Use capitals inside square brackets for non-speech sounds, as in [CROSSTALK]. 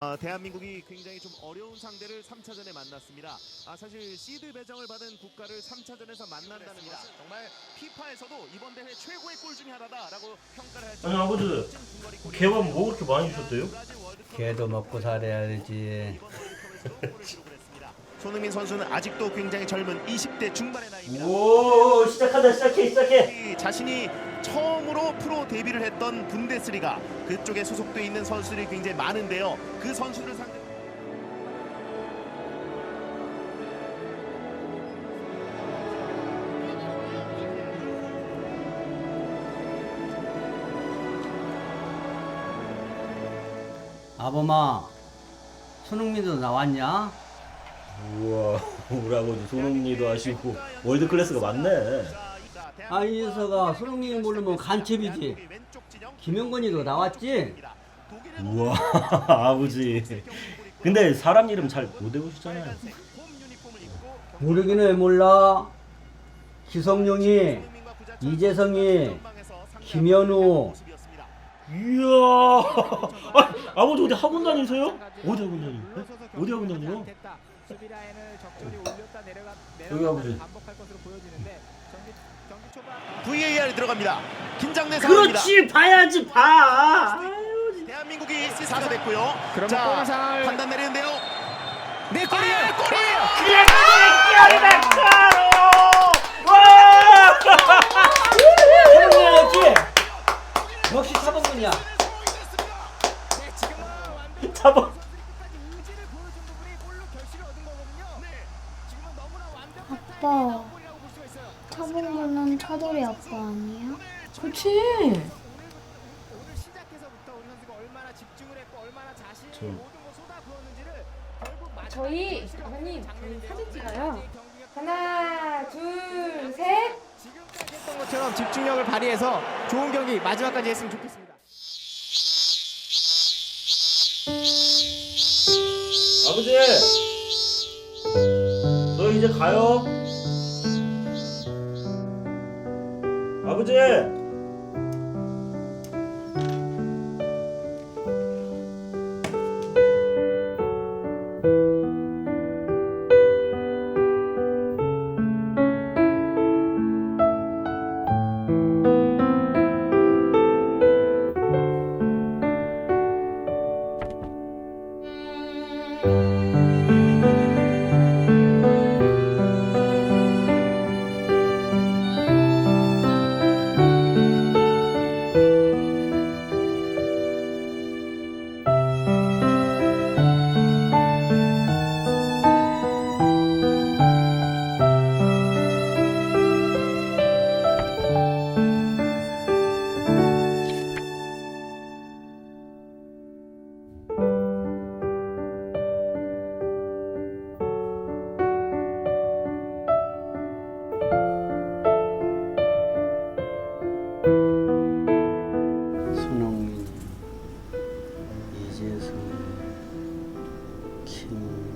아, 대한민국이 굉장히 좀 어려운 상대를 3차전에 만났습니다. 아, 사실 시드 배정을 받은 국가를 3차전에서 만난다는 것은 정말 피파에서도 이번 대회 최고의 골 중에 하나다라고 평가를 할 아니 아버지 개밥 뭐 그렇게 많이 주셨대요? 개도 먹고 살아야 되지. 손흥민 선수는 아직도 굉장히 젊은 20대 중반의 나이입니다. 오 시작한다 시작해 시작해 이 자신이 처음으로 프로 데뷔를 했던 분데스리가 그쪽에 소속돼 있는 선수들이 굉장히 많은데요. 그 선수들 상대 아범아, 손흥민도 나왔냐? 우와 우리 아버지 손흥민도 하시고 월드 클래스가 많네 아, 이 녀석아, 손흥민 모르면 간첩이지. 김영건이도 나왔지? 우와 [LAUGHS] 아버지 근데 사람 이름 잘 못 외우시잖아요 모르긴 왜 몰라? 기성용이, 이재성이, 김현우. 이야 아, 아버지 어디 학원 다니세요? 어디 학원 다니요? 네? 어디 학원 다니요? 여기 아버지 VAR 들어갑니다. 긴장된 상황입니다. 그렇지 봐야지 봐 대한민국이 사가 됐고요. 그러면 자, 골 상황을- 판단 내리는데요. 내 골이에요. 아, 골이에요. 그래 그래 와 손흥민이었지? 역시 사범군이야. 잡아 아빠, 차범근은 차돌이 아빠 아니에요? 그치. 저희 아버님 저희 사진 찍어요. 하나, 둘, 셋. 했던 것처럼 집중력을 발휘해서 좋은 경기 마지막까지 했으면 좋겠습니다. 아버지 저 이제 가요 아버지 to